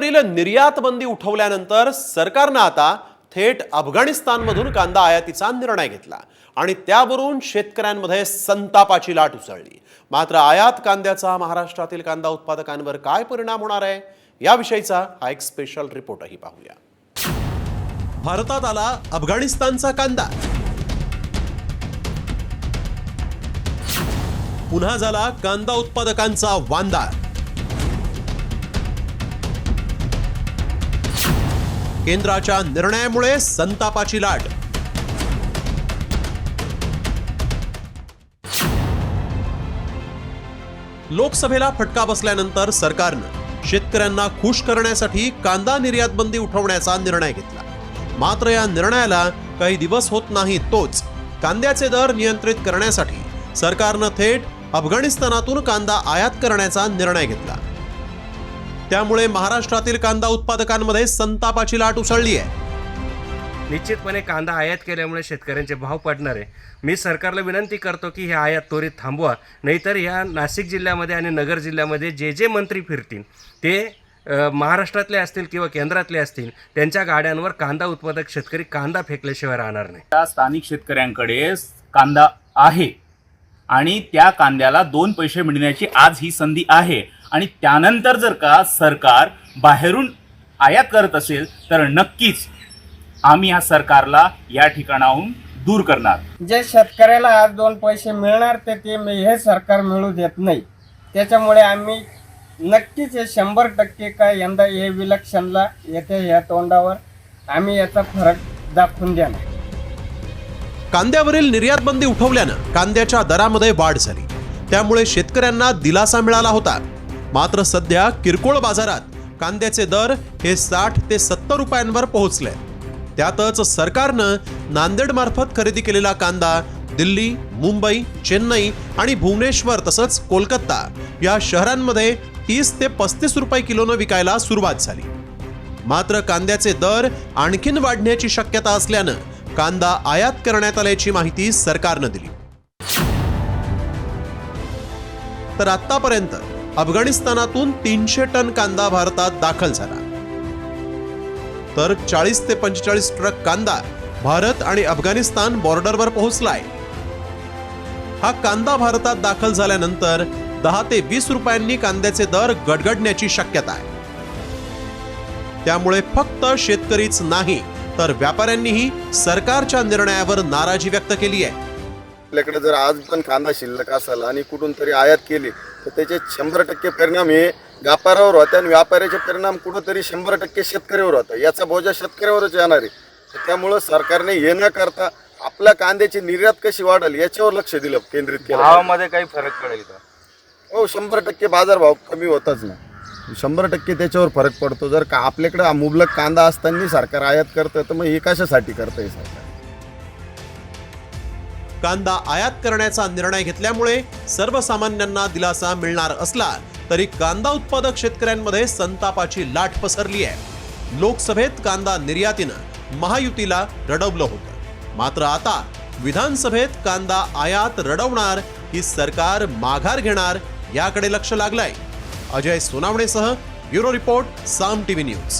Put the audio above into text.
कांद्यावरील निर्यात बंदी उठवल्यानंतर सरकारनं आता थेट अफगाणिस्तानमधून कांदा आयातीचा निर्णय घेतला आणि त्यावरून शेतकऱ्यांमध्ये संतापाची लाट उसळली. मात्र आयात कांद्याचा महाराष्ट्रातील कांदा उत्पादकांवर काय परिणाम होणार आहे? याविषयीचा हा एक स्पेशल रिपोर्टही पाहूया. भारतात आला अफगाणिस्तानचा कांदा. पुन्हा झाला कांदा उत्पादकांचा वांदा. केंद्राच्या निर्णयामुळे संतापाची लाट. लोकसभेला फटका बसल्यानंतर सरकारनं शेतकऱ्यांना खुश करण्यासाठी कांदा निर्यात बंदी उठवण्याचा निर्णय घेतला. मात्र या निर्णयाला काही दिवस होत नाही तोच कांद्याचे दर नियंत्रित करण्यासाठी सरकारनं थेट अफगाणिस्तानातून कांदा आयात करण्याचा निर्णय घेतला. त्यामुळे महाराष्ट्रातील कांदा उत्पादकांमध्ये संतापाची लाट उसळली आहे. निश्चितपणे कांदा आयात केल्यामुळे शेतकऱ्यांचे भाव पडणार आहे. मी सरकारला विनंती करतो की हे आयात त्वरित थांबवा. नाहीतर या नाशिक जिल्ह्यामध्ये आणि नगर जिल्ह्यामध्ये जे जे मंत्री फिरतील ते महाराष्ट्रातले असतील किंवा केंद्रातले असतील त्यांच्या गाड्यांवर कांदा उत्पादक शेतकरी कांदा फेकल्याशिवाय राहणार नाही. त्या स्थानिक शेतकऱ्यांकडे कांदा आहे आणि त्या कांद्याला दोन पैसे मिळण्याची आज ही संधी आहे. आणि त्यानंतर जर का सरकार बाहेरून आयात करत असेल तर नक्कीच आम्ही ह्या सरकारला या ठिकाणाहून दूर करणार. जे शेतकऱ्याला आज दोन पैसे मिळणार ते ते मी- हे सरकार मिळू देत नाही. त्याच्यामुळे आम्ही नक्कीच हे शंभर टक्के काय यंदा हे विलक्षणला येते या तोंडावर. आम्ही याचा फरक दाखवून देणार. कांद्यावरील निर्यात बंदी उठवल्यानं कांद्याच्या दरामध्ये वाढ झाली. त्यामुळे शेतकऱ्यांना दिलासा मिळाला होता. मात्र सध्या किरकोळ बाजारात कांद्याचे दर हे साठ ते सत्तर रुपयांवर पोहोचले. त्यातच सरकारनं नांदेडमार्फत खरेदी केलेला कांदा दिल्ली मुंबई चेन्नई आणि भुवनेश्वर तसंच कोलकाता या शहरांमध्ये तीस ते पस्तीस रुपये किलोनं विकायला सुरुवात झाली. मात्र कांद्याचे दर आणखीन वाढण्याची शक्यता असल्यानं कांदा आयात करण्यात आल्याची माहिती सरकारनं दिली. तर आतापर्यंत अफगाणिस्तानातून तीनशे टन कांदा भारतात दाखल झाला. तर चाळीस ते पंचेचाळीस ट्रक कांदा भारत आणि अफगाणिस्तान बॉर्डरवर पोहोचलाय. हा कांदा भारतात दाखल झाल्यानंतर दहा ते वीस रुपयांनी कांद्याचे दर गडगडण्याची शक्यता आहे. त्यामुळे फक्त शेतकरीच नाही तर व्यापाऱ्यांनीही सरकारच्या निर्णयावर नाराजी व्यक्त केली आहे. आपल्याकडे जर आज पण कांदा शिल्लक असेल आणि कुठून तरी आयात केली तर त्याचे शंभर टक्के परिणाम हे व्यापारावर होते आणि व्यापाऱ्याचे परिणाम कुठंतरी शंभर टक्के शेतकऱ्यावर होतं. याचा बोजा शेतकऱ्यावरच येणार आहे. त्यामुळं सरकारने हे न करता आपल्या कांद्याची निर्यात कशी वाढेल याच्यावर लक्ष दिलं केंद्रित केलं. भावामध्ये काही फरक पडेल का? हो शंभर टक्के बाजारभाव कमी होताच ना. शंभर टक्के त्याच्यावर फरक पडतो. जर का आपल्याकडे हा मुबलक कांदा असताना सरकार आयात करतं तर मग हे कशासाठी करतंय सरकार? कांदा आयात करण्याचा निर्णय घेतल्यामुळे सर्वसामान्यांना दिलासा मिळणार असला तरी कांदा उत्पादक शेतकऱ्यांमध्ये संतापाची लाट पसरली आहे. लोकसभेत कांदा निर्यातीनं महायुतीला रडवलं होतं. मात्र आता विधानसभेत कांदा आयात रडवणार ही सरकार माघार घेणार याकडे लक्ष लागलंय. Ajay सोनावणेसह bureau report Saam TV news.